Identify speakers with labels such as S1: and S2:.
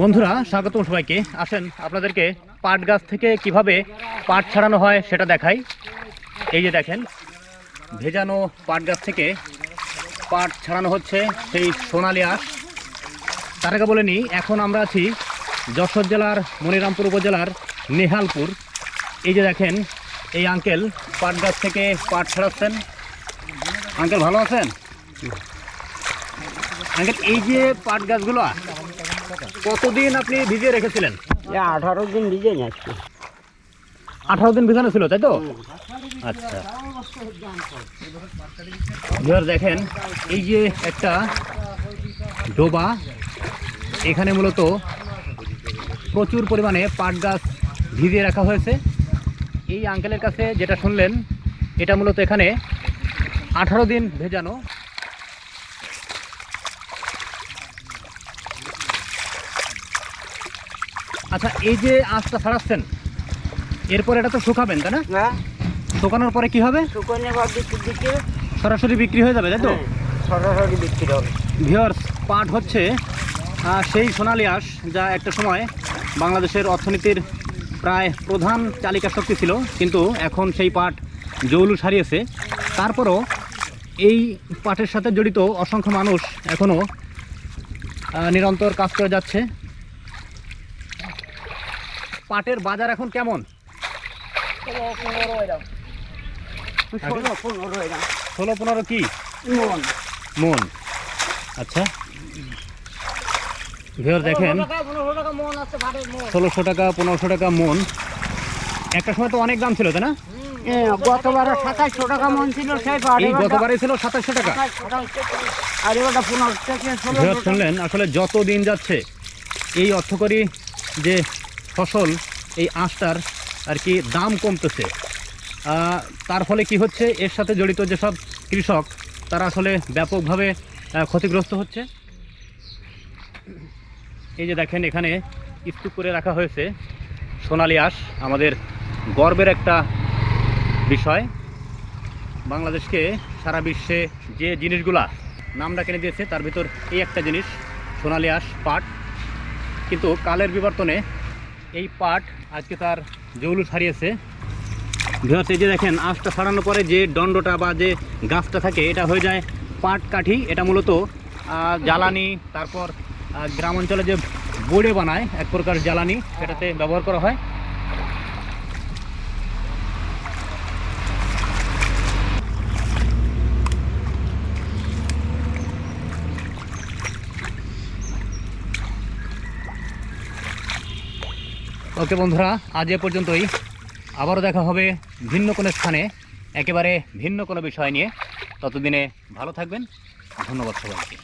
S1: বন্ধুরা, স্বাগতম সবাইকে। আসেন, আপনাদেরকে পাট গাছ থেকে কীভাবে পাট ছাড়ানো হয় সেটা দেখাই। এই যে দেখেন, ভেজানো পাট গাছ থেকে পাট ছাড়ানো হচ্ছে সেই সোনালি আঁশ। তার আগে বলে নিই, এখন আমরা আছি যশোর জেলার মনিরামপুর উপজেলার নেহালপুর। এই যে দেখেন, এই আঙ্কেল পাট গাছ থেকে পাট ছাড়াচ্ছেন। আঙ্কেল, ভালো আছেন? আঙ্কেল এই যে পাট গাছগুলো কতদিন আপনি ভিজিয়ে রেখেছিলেন?
S2: আঠারো দিন ভিজে যাচ্ছে
S1: আঠারো দিন ভিজানো ছিল তাই তো? আচ্ছা। এবার দেখেন এই যে একটা ডোবা এখানে মূলত প্রচুর পরিমাণে পাট গাছ ভিজিয়ে রাখা হয়েছে। এই আঙ্কেলের কাছে যেটা শুনলেন এটা মূলত এখানে আঠারো দিন ভেজানো আচ্ছা এই যে আঁচটা ছাড়াচ্ছেন এরপর এটা তো শুকাবেন তাই না?
S2: হ্যাঁ
S1: শুকানোর পরে কি হবে? সরাসরি বিক্রি হয়ে যাবে তাই তো?
S2: সরাসরি বিক্রি হবে।
S1: ভিওর্স পাট হচ্ছে সেই সোনালি আঁশ যা একটা সময় বাংলাদেশের অর্থনীতির প্রায় প্রধান চালিকা শক্তি ছিল কিন্তু এখন সেই পাট জৌলু সারিয়েছে। তারপরও এই পাটের সাথে জড়িত অসংখ্য মানুষ এখনও নিরন্তর কাজ করে যাচ্ছে। পাটের বাজার এখন কেমন?
S2: ষোলো পনেরো
S1: কি?
S2: মন।
S1: মন। আচ্ছা। ভিওর দেখেন। ষোলোশো টাকা পনেরোশো টাকা মন। একটা সময় তো অনেক দাম ছিল তাই না?
S2: গতবারে টাকা মন ছিল সেই পাট
S1: গতবারে ছিল সাতাশশো টাকা।
S2: আর পনেরো
S1: শুনলেন আসলে যত দিন যাচ্ছে এই অর্থকরী যে ফসল এই আঁশটার আর কি দাম কমতেছে। তার ফলে কি হচ্ছে? এর সাথে জড়িত যেসব কৃষক, তারা আসলে ব্যাপকভাবে ক্ষতিগ্রস্ত হচ্ছে। এই যে দেখেন এখানে স্তূপ করে রাখা হয়েছে সোনালি আঁশ, আমাদের গর্বের একটা বিষয়। বাংলাদেশকে সারা বিশ্বে যে জিনিসগুলা নামটা কিনে দিয়েছে, তার ভিতর এই একটা জিনিস, সোনালি আঁশ পাট। কিন্তু কালের বিবর্তনে এই পাট আজকে তার জৌলুস হারিয়েছে এই যে দেখেন, আঁশটা সারানোর পরে যে দণ্ডটা বা যে গাছটা থাকে, এটা হয়ে যায় পাট কাঠি। এটা মূলত জ্বালানি, তারপর গ্রাম অঞ্চলে যে বোড়ে বানায়, এক প্রকার জ্বালানি, সেটাতে ব্যবহার করা হয়। ওকে বন্ধুরা, আজ এ পর্যন্তই। আবারও দেখা হবে ভিন্ন কোনো স্থানে, একেবারে ভিন্ন কোনো বিষয় নিয়ে। ততদিনে ভালো থাকবেন। ধন্যবাদ সবাইকে।